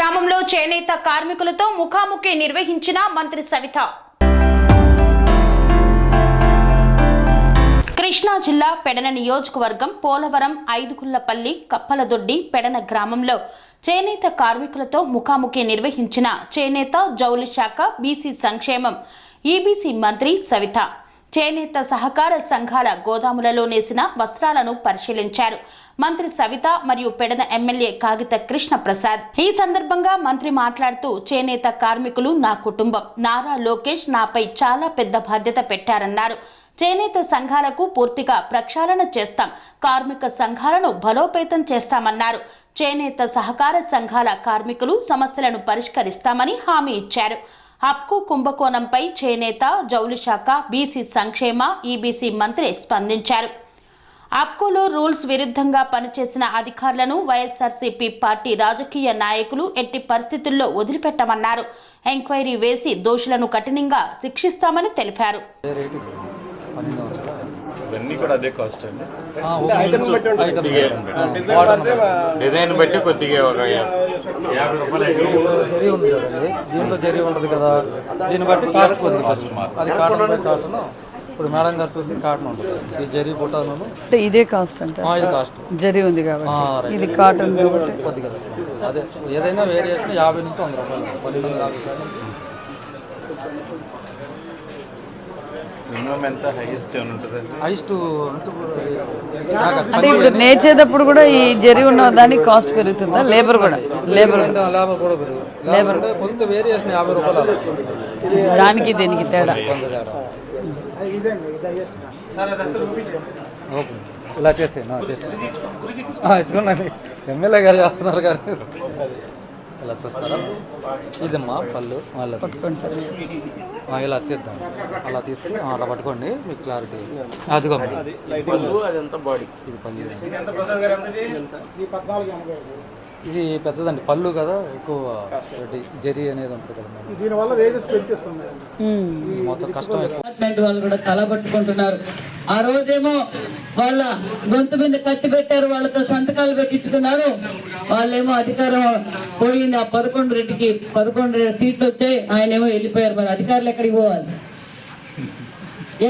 గ్రామంలో చేనేత కార్మికులతో ముఖాముఖి నిర్వహించిన మంత్రి సవిత. కృష్ణా జిల్లా పెడన నియోజకవర్గం పోలవరం ఐదుగుళ్ళపల్లి కప్పలదొడ్డి పెడన గ్రామంలో చేనేత కార్మికులతో ముఖాముఖి నిర్వహించిన చేనేత జౌలి శాఖ బీసీ సంక్షేమం ఈబీసీ మంత్రి సవిత. చేనేత సహకార సంఘాల గోదాములలో నేసిన వస్త్రాలను పరిశీలించారు. మంత్రి సవిత మరియు పెడన ఎమ్మెల్యే కాగిత కృష్ణ ప్రసాద్ ఈ సందర్భంగా మంత్రి మాట్లాడుతూ చేనేత కార్మికులు నా కుటుంబం. నారా లోకేష్ నాపై చాలా పెద్ద బాధ్యత పెట్టారన్నారు. చేనేత సంఘాలకు పూర్తిగా ప్రక్షాళన చేస్తాం. కార్మిక సంఘాలను బలోపేతం చేస్తామన్నారు. చేనేత సహకార సంఘాల కార్మికులు సమస్యలను పరిష్కరిస్తామని హామీ ఇచ్చారు. హప్కు కుంభకోణంపై చేనేత జౌలి శాఖ బీసీ సంక్షేమ ఈబీసీ మంత్రి స్పందించారు. అప్కోలో రూల్స్ విరుద్ధంగా పనిచేసిన అధికారులను వైఎస్ఆర్సీపీ పార్టీ రాజకీయ నాయకులు ఎట్టి పరిస్థితుల్లో వదిలిపెట్టమన్నారు. ఎంక్వైరీ వేసి దోషులను కఠినంగా శిక్షిస్తామని తెలిపారు. ఇవన్నీ కూడా అదే కాస్ట్ అండి. డిజైన్ బట్టి కొద్దిగా ఒక యాభై రూపాయలు దీంట్లో జరీ ఉంటుంది కదా. దీన్ని బట్టి కాస్ట్ కొద్దిగా ఫస్ట్ అది కాటన్ కాటన్ ఇప్పుడు మేడం గారు చూసి కాటన్ ఉంటుంది. ఈ జరీ బుట్టాను అంటే ఇదే కాస్ట్ అంటే ఇది కాస్ట్ జరీ ఉంది కాబట్టి. ఇది కాటన్ కాబట్టి. కొద్దిగా అదే ఏదైనా వేరియేషన్ యాభై నుంచి వంద రూపాయలు. పన్నెండు యాభై రూపాయల. నుంచి మినిమం ఎంత హైయెస్ట్ ఏమైనా ఉంటుందండి హైస్ట్ అంటే ఇప్పుడు నేర్చేటప్పుడు కూడా ఈ జరీ ఉన్న దానికి కాస్ట్ పెరుగుతుందా? లేబర్ కూడా. లేబర్ లేబర్ కూడా పెరుగుతుంది లేబర్. కొంత వేరియేషన్ యాభై రూపాయలు అలా. దానికి దీనికి తేడా. ఇలా చేసేయండి. ఇచ్చుకోండి. ఎమ్మెల్యే గారు చేస్తున్నారు గారు. ఇలా చూస్తారా? ఇదమ్మా పళ్ళు వాళ్ళ ఇలా చేద్దాం. అలా తీసుకుని ఆ, అలా పట్టుకోండి మీకు క్లారిటీ అదిగో అదంతా బాడీ ఇది పళ్ళు. ఇది పెద్దదండి పళ్ళు కదా ఎక్కువ జరీ అనేది ఉంటుంది కదా. దీనివల్ల. మొత్తం కష్టం డిపార్ట్మెంట్ వాళ్ళు కూడా తలబట్టుకుంటున్నారు ఆ రోజేమో వాళ్ళ గొంతు మీద కత్తి పెట్టారు వాళ్ళతో సంతకాలు పెట్టించుకున్నారు. వాళ్ళేమో అధికారం పోయింది ఆ పదకొండు రెడ్డికి పదకొండు సీట్లు వచ్చాయి. ఆయన ఏమో వెళ్ళిపోయారు మరి అధికారులు ఎక్కడికి పోవాలి?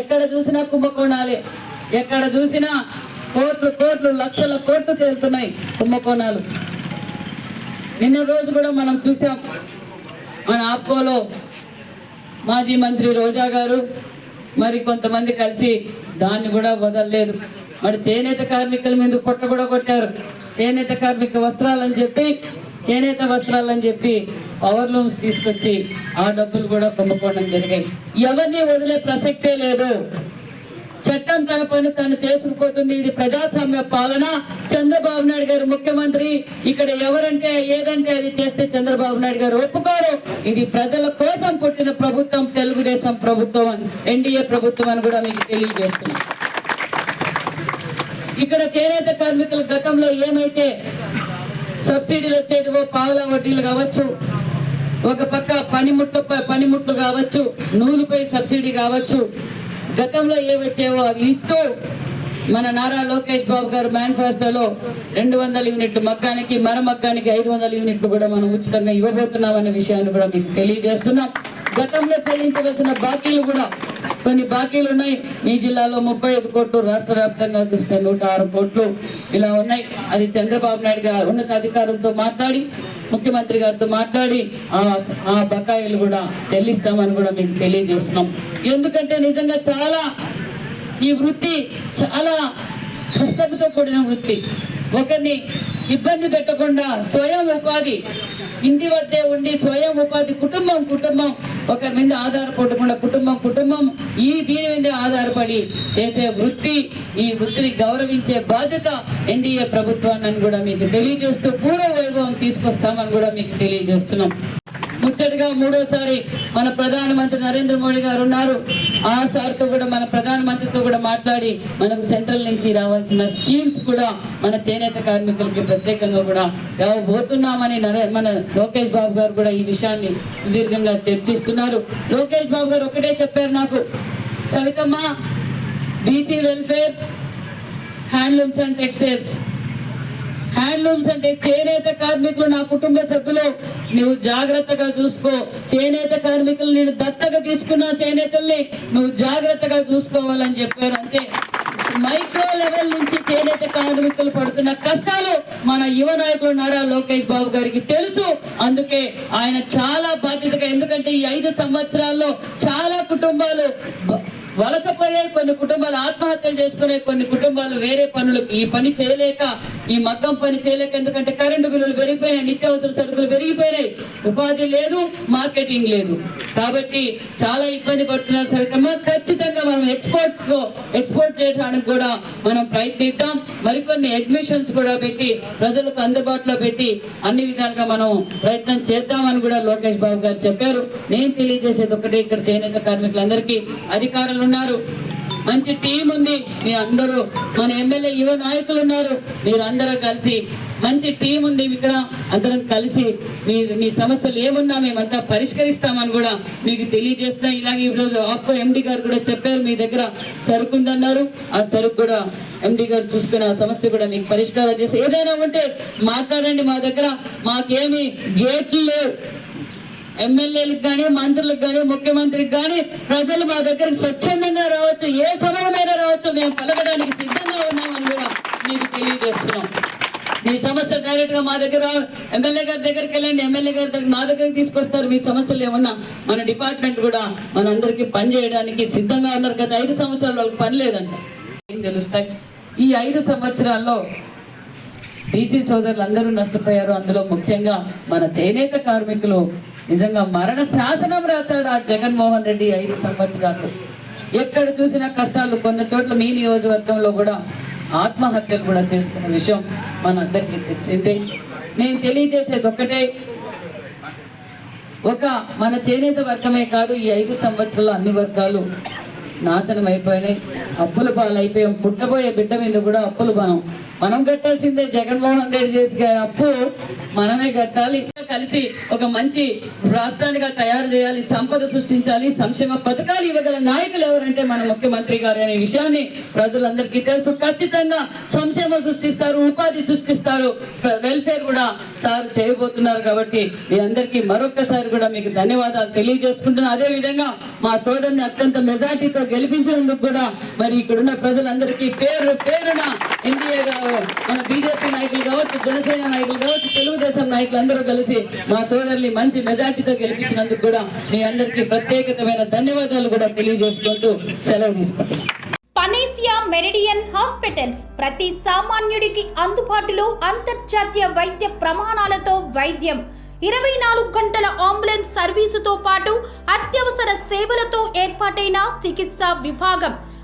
ఎక్కడ చూసినా కుంభకోణాలే. ఎక్కడ చూసినా కోట్లు కోట్లు లక్షల కోట్లు తేలుతున్నాయి కుంభకోణాలు. నిన్న రోజు కూడా మనం చూసాం మన ఆప్కోలో మాజీ మంత్రి రోజా గారు మరి కొంతమంది కలిసి దాన్ని కూడా వదలలేదు. మరి చేనేత కార్మికుల మీద పొట్ట కూడా కొట్టారు. చేనేత కార్మిక వస్త్రాలని చెప్పి చేనేత వస్త్రాలని చెప్పి పవర్ లూమ్స్ తీసుకొచ్చి ఆ డబ్బులు కూడా కుంభకోణం జరిగాయి. ఎవరిని వదిలే ప్రసక్తే లేదు. చట్టం తన పని తను చేసుకుపోతుంది. ఇది ప్రజాస్వామ్య పాలన. చంద్రబాబు నాయుడు గారు ముఖ్యమంత్రి. ఇక్కడ ఎవరంటే ఏదంటే అది చేస్తే చంద్రబాబు నాయుడు గారు ఒప్పుకోరు. ఇది ప్రజల కోసం పుట్టిన ప్రభుత్వం తెలుగుదేశం ప్రభుత్వం ఎన్డీఏ ప్రభుత్వం అని కూడా మీకు తెలియజేస్తున్నాం. ఇక్కడ చేనేత కార్మికుల గతంలో ఏమైతే సబ్సిడీలు వచ్చేటివో పావుల వడ్డీలు కావచ్చు ఒక పక్క పనిముట్లపై పనిముట్లు కావచ్చు నూలుపై సబ్సిడీ కావచ్చు గతంలో ఏ వచ్చేవో అవి ఇస్తూ మన నారా లోకేష్ బాబు గారు మేనిఫెస్టోలో రెండు వందల యూనిట్లు మగ్గానికి మర మగ్గానికి ఐదు వందల యూనిట్లు కూడా మనం ఉచితంగా ఇవ్వబోతున్నామనే విషయాన్ని కూడా మీకు తెలియజేస్తున్నాం. గతంలో చెల్లించవలసిన బాకీలు కూడా కొన్ని బాకీలు ఉన్నాయి. మీ జిల్లాలో ముప్పై ఐదు కోట్లు రాష్ట్ర వ్యాప్తంగా చూస్తే నూట ఆరు కోట్లు ఇలా ఉన్నాయి. అది చంద్రబాబు నాయుడు గారు ఉన్నతాధికారులతో మాట్లాడి ముఖ్యమంత్రి గారితో మాట్లాడి ఆ బకాయిలు కూడా చెల్లిస్తామని కూడా మీకు తెలియజేస్తున్నాం. ఎందుకంటే నిజంగా చాలా ఈ వృత్తి చాలా కష్టంతో కూడిన వృత్తి. ఒకరిని ఇబ్బంది పెట్టకుండా స్వయం ఉపాధి ఇంటి వద్దే ఉండి స్వయం ఉపాధి కుటుంబం కుటుంబం ఒకరి మీద ఆధారపడకుండా కుటుంబం కుటుంబం ఈ దీని మీద ఆధారపడి చేసే వృత్తి ఈ వృత్తిని గౌరవించే బాధ్యత ఎన్డీఏ ప్రభుత్వాన్ని కూడా మీకు తెలియజేస్తూ పూర్వ వైభవం తీసుకొస్తామని కూడా మీకు తెలియజేస్తున్నాం. ముచ్చటగా మూడోసారి మన ప్రధానమంత్రి నరేంద్ర మోడీ గారు ఉన్నారు. ఆ సార్తో కూడా మన ప్రధానమంత్రితో కూడా మాట్లాడి మనకు సెంట్రల్ నుంచి రావాల్సిన స్కీమ్స్ కూడా మన చేనేత కార్మికులకి ప్రత్యేకంగా కూడా ఇవ్వబోతున్నామని నరే మన లోకేష్ బాబు గారు కూడా ఈ విషయాన్ని సుదీర్ఘంగా చర్చిస్తున్నారు. లోకేష్ బాబు గారు ఒకటే చెప్పారు నాకు Savithamma BC welfare handlooms and textiles. Handlooms అంటే చేనేత కార్మికులు నా కుటుంబ సభ్యులు. నువ్వు జాగ్రత్తగా చూసుకో. చేనేత కార్మికులు నేను దత్తగా తీసుకున్న చేనేతల్ని నువ్వు జాగ్రత్తగా చూసుకోవాలని చెప్పారు. అంతే మైక్రో లెవెల్ నుంచి చేనేత కార్మికులు పడుతున్న కష్టాలు మన యువ నాయకులు నారా లోకేష్ బాబు గారికి తెలుసు. అందుకే ఆయన చాలా బాధ్యతగా ఎందుకంటే ఈ ఐదు సంవత్సరాల్లో చాలా కుటుంబాలు వలసపోయే కొన్ని కుటుంబాలు ఆత్మహత్యలు చేసుకునే కొన్ని కుటుంబాలు వేరే పనులకు ఈ పని చేయలేక ఈ మగ్గం పని చేయలేక ఎందుకంటే కరెంటు బిల్లులు పెరిగిపోయినాయి నిత్యావసర సరుకులు పెరిగిపోయినాయి. ఉపాధి లేదు మార్కెటింగ్ లేదు. కాబట్టి చాలా ఇబ్బంది పడుతున్నారు సరికమ్మా. ఖచ్చితంగా మనం ఎక్స్పోర్ట్ ఎక్స్పోర్ట్ చేయడానికి కూడా మనం ప్రయత్నిద్దాం. మరికొన్ని అడ్మిషన్స్ కూడా పెట్టి ప్రజలకు అందుబాటులో పెట్టి అన్ని విధాలుగా మనం ప్రయత్నం చేద్దామని కూడా లోకేష్ బాబు గారు చెప్పారు. నేను తెలియజేసేది ఒకటే ఇక్కడ చేనేత కార్మికులందరికీ అధికారులు ఉన్నారు. మంచి టీం ఉంది. మీ అందరూ మన ఎమ్మెల్యే యువ నాయకులు ఉన్నారు. మీరందరూ కలిసి మంచి టీం ఉంది ఇక్కడ. అందరం కలిసి మీ మీ సమస్యలు ఏమున్నా మేమంతా పరిష్కరిస్తామని కూడా మీకు తెలియజేస్తా. ఇలాగే ఈరోజు ఆప్కో ఎండి గారు కూడా చెప్పారు మీ దగ్గర సరుకు ఉందన్నారు. ఆ సరుకు కూడా ఎండి గారు చూసుకుని ఆ సమస్య కూడా మీకు పరిష్కారం చేసి ఏదైనా ఉంటే మాట్లాడండి మా దగ్గర. మాకేమి గేట్లు లేవు. ఎమ్మెల్యేలకు కానీ మంత్రులకు కానీ ముఖ్యమంత్రికి కానీ ప్రజలు మా దగ్గరకు స్వచ్ఛందంగా రావచ్చు. ఏ సమయమైనా రావచ్చు. మేము పలకడానికి సిద్ధంగా ఉన్నామని కూడా మీకు తెలియజేస్తున్నాం. మీ సమస్య డైరెక్ట్గా మా దగ్గర ఎమ్మెల్యే గారి దగ్గరికి వెళ్ళండి. ఎమ్మెల్యే గారి దగ్గర నా దగ్గరికి తీసుకొస్తారు. మీ సమస్యలు ఏమన్నా మన డిపార్ట్మెంట్ కూడా మనందరికీ పని చేయడానికి సిద్ధంగా ఉన్నారు గత ఐదు సంవత్సరాలు వాళ్ళకి పని లేదంట. ఏం తెలుస్తాయి? ఈ ఐదు సంవత్సరాల్లో బీసీ సోదరులు అందరూ నష్టపోయారు. అందులో ముఖ్యంగా మన చేనేత కార్మికులు నిజంగా మరణ శాసనం రాశాడు ఆ జగన్మోహన్ రెడ్డి ఐదు సంవత్సరాలు. ఎక్కడ చూసినా కష్టాలు కొన్ని చోట్ల మీ నియోజకవర్గంలో కూడా ఆత్మహత్యలు కూడా చేసుకున్న విషయం మనందరికీ తెలిసిందే. నేను తెలియజేసేది ఒక్కటే. ఒక మన చేనేత వర్గమే కాదు ఈ ఐదు సంవత్సరాలు అన్ని వర్గాలు నాశనం అయిపోయినాయి. అప్పుల పాలైపోయాం. పుట్టబోయే బిడ్డ మీద కూడా అప్పులు మనం మనం కట్టాల్సిందే జగన్మోహన్ రెడ్డి చేసిన అప్పు మనమే కట్టాలి. కలిసి ఒక మంచి రాష్ట్రానిగా తయారు చేయాలి సంపద సృష్టించాలి సంక్షేమ పథకాలు ఇవ్వగల నాయకులు ఎవరంటే మన ముఖ్యమంత్రి గారు అనే విషయాన్ని ప్రజలందరికీ తెలుసు. ఖచ్చితంగా సంక్షేమం సృష్టిస్తారు ఉపాధి సృష్టిస్తారు. వెల్ఫేర్ కూడా సార్ చేయబోతున్నారు కాబట్టి మీ అందరికీ మరొక్కసారి కూడా మీకు ధన్యవాదాలు తెలియజేసుకుంటున్నాను అదే విధంగా మా సోదరుని అత్యంత మెజార్టీతో గెలిపించినందుకు కూడా మరి ఇక్కడున్న ప్రజలందరికీ పేరు పేరున ఎన్డీఏ మన బీజేపీ నాయకులు కావచ్చు జనసేన నాయకులు కావచ్చు తెలుగుదేశం నాయకులు అందరూ కలిసి మా సోదరుని మంచి మెజార్టీతో గెలిపించినందుకు కూడా మీ అందరికీ ప్రత్యేకమైన ధన్యవాదాలు కూడా తెలియజేసుకుంటూ సెలవు తీసుకుంటున్నాను పనేసియా మెరిడియన్ హాస్పిటల్స్ ప్రతి సామాన్యుడికి అందుబాటులో అంతర్జాతీయ వైద్య ప్రమాణాలతో వైద్యం. ఇరవై నాలుగు గంటల అంబులెన్స్ సర్వీసుతో పాటు అత్యవసర సేవలతో ఏర్పాటైన చికిత్సా విభాగం.